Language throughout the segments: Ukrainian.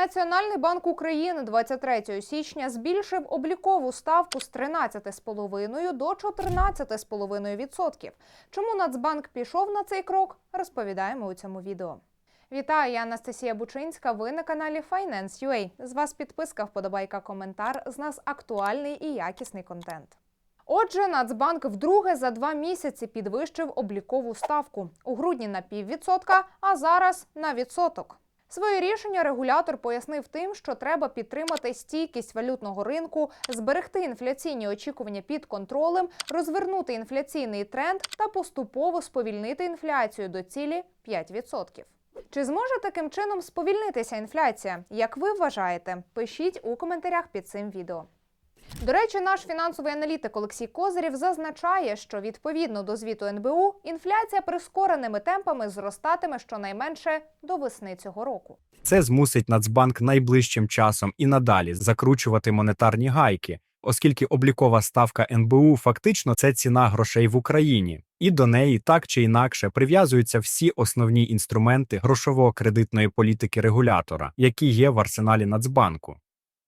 Національний банк України 23 січня збільшив облікову ставку з 13,5 до 14,5%. Чому Нацбанк пішов на цей крок, розповідаємо у цьому відео. Вітаю, я Анастасія Бучинська. Ви на каналі Finance.ua. З вас підписка, вподобайка, коментар. З нас актуальний і якісний контент. Отже, Нацбанк вдруге за два місяці підвищив облікову ставку у грудні на піввідсотка, а зараз на відсоток. Своє рішення регулятор пояснив тим, що треба підтримати стійкість валютного ринку, зберегти інфляційні очікування під контролем, розвернути інфляційний тренд та поступово сповільнити інфляцію до цілі 5%. Чи зможе таким чином сповільнитися інфляція? Як ви вважаєте? Пишіть у коментарях під цим відео. До речі, наш фінансовий аналітик Олексій Козирєв зазначає, що відповідно до звіту НБУ інфляція прискореними темпами зростатиме щонайменше до весни цього року. Це змусить Нацбанк найближчим часом і надалі закручувати монетарні гайки, оскільки облікова ставка НБУ фактично це ціна грошей в Україні, і до неї так чи інакше прив'язуються всі основні інструменти грошово-кредитної політики регулятора, які є в арсеналі Нацбанку.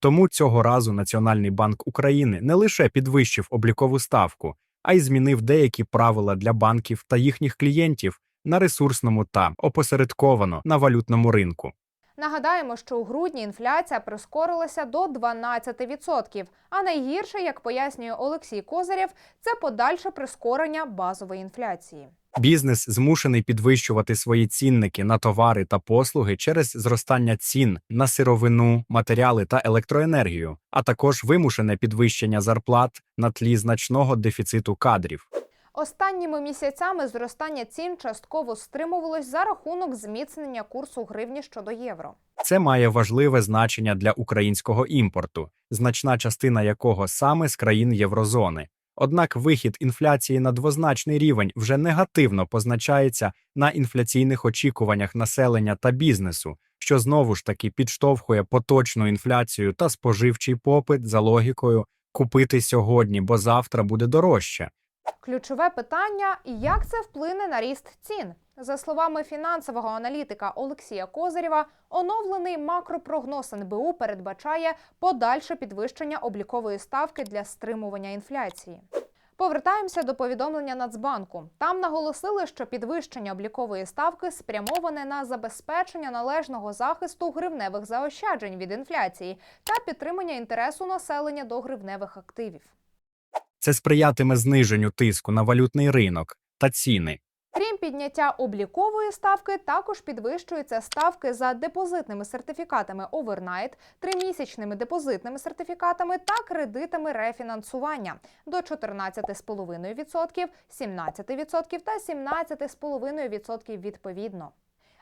Тому цього разу Національний банк України не лише підвищив облікову ставку, а й змінив деякі правила для банків та їхніх клієнтів на ресурсному та опосередковано на валютному ринку. Нагадаємо, що у грудні інфляція прискорилася до 12%. А найгірше, як пояснює Олексій Козирєв, це подальше прискорення базової інфляції. Бізнес змушений підвищувати свої цінники на товари та послуги через зростання цін на сировину, матеріали та електроенергію, а також вимушене підвищення зарплат на тлі значного дефіциту кадрів. Останніми місяцями зростання цін частково стримувалось за рахунок зміцнення курсу гривні щодо євро. Це має важливе значення для українського імпорту, значна частина якого саме з країн Єврозони. Однак вихід інфляції на двозначний рівень вже негативно позначається на інфляційних очікуваннях населення та бізнесу, що знову ж таки підштовхує поточну інфляцію та споживчий попит за логікою купити сьогодні, бо завтра буде дорожче. Ключове питання: як це вплине на ріст цін? За словами фінансового аналітика Олексія Козирєва, оновлений макропрогноз НБУ передбачає подальше підвищення облікової ставки для стримування інфляції. Повертаємося до повідомлення Нацбанку. Там наголосили, що підвищення облікової ставки спрямоване на забезпечення належного захисту гривневих заощаджень від інфляції та підтримання інтересу населення до гривневих активів. Це сприятиме зниженню тиску на валютний ринок та ціни. Крім підняття облікової ставки, також підвищуються ставки за депозитними сертифікатами Overnight, тримісячними депозитними сертифікатами та кредитами рефінансування до 14,5%, 17% та 17,5% відповідно.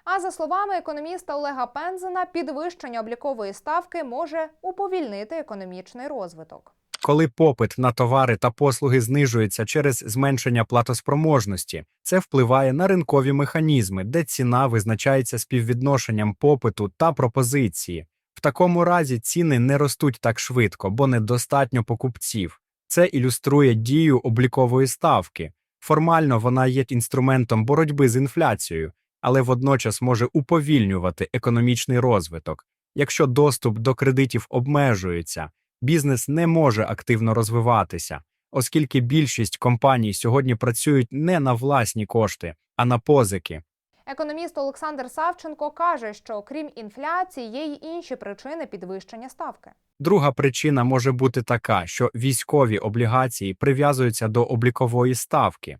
А за словами економіста Олега Пензена, підвищення облікової ставки може уповільнити економічний розвиток. Коли попит на товари та послуги знижується через зменшення платоспроможності, це впливає на ринкові механізми, де ціна визначається співвідношенням попиту та пропозиції. В такому разі ціни не ростуть так швидко, бо недостатньо покупців. Це ілюструє дію облікової ставки. Формально вона є інструментом боротьби з інфляцією, але водночас може уповільнювати економічний розвиток. Якщо доступ до кредитів обмежується, бізнес не може активно розвиватися, оскільки більшість компаній сьогодні працюють не на власні кошти, а на позики. Економіст Олександр Савченко каже, що крім інфляції є й інші причини підвищення ставки. Друга причина може бути така, що військові облігації прив'язуються до облікової ставки.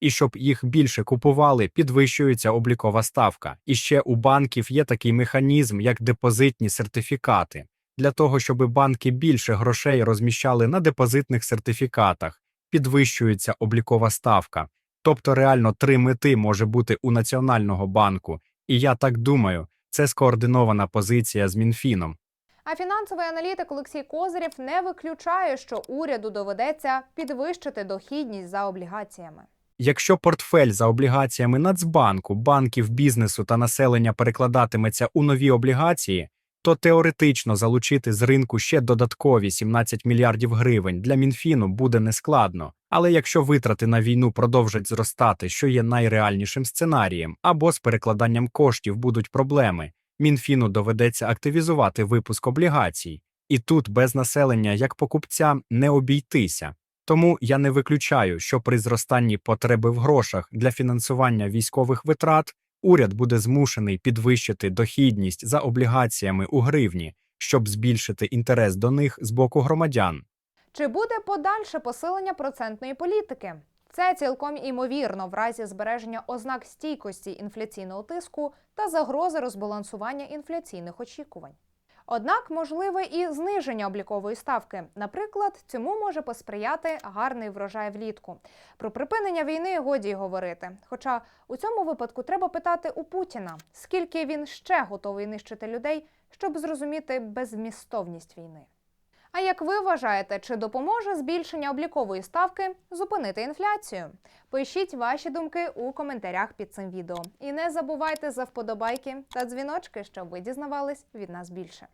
І щоб їх більше купували, підвищується облікова ставка. І ще у банків є такий механізм, як депозитні сертифікати. Для того, щоб банки більше грошей розміщали на депозитних сертифікатах, підвищується облікова ставка. Тобто реально три мети може бути у Національного банку. І я так думаю, це скоординована позиція з Мінфіном. А фінансовий аналітик Олексій Козирєв не виключає, що уряду доведеться підвищити дохідність за облігаціями. Якщо портфель за облігаціями Нацбанку, банків, бізнесу та населення перекладатиметься у нові облігації, то теоретично залучити з ринку ще додаткові 17 мільярдів гривень для Мінфіну буде нескладно. Але якщо витрати на війну продовжать зростати, що є найреальнішим сценарієм, або з перекладанням коштів будуть проблеми, Мінфіну доведеться активізувати випуск облігацій, і тут без населення як покупця не обійтися. Тому я не виключаю, що при зростанні потреби в грошах для фінансування військових витрат уряд буде змушений підвищити дохідність за облігаціями у гривні, щоб збільшити інтерес до них з боку громадян. Чи буде подальше посилення процентної політики? Це цілком імовірно в разі збереження ознак стійкості інфляційного тиску та загрози розбалансування інфляційних очікувань. Однак можливе і зниження облікової ставки. Наприклад, цьому може посприяти гарний врожай влітку. Про припинення війни годі й говорити. Хоча у цьому випадку треба питати у Путіна, скільки він ще готовий нищити людей, щоб зрозуміти безмістовність війни. А як ви вважаєте, чи допоможе збільшення облікової ставки зупинити інфляцію? Пишіть ваші думки у коментарях під цим відео. І не забувайте за вподобайки та дзвіночки, щоб ви дізнавались від нас більше.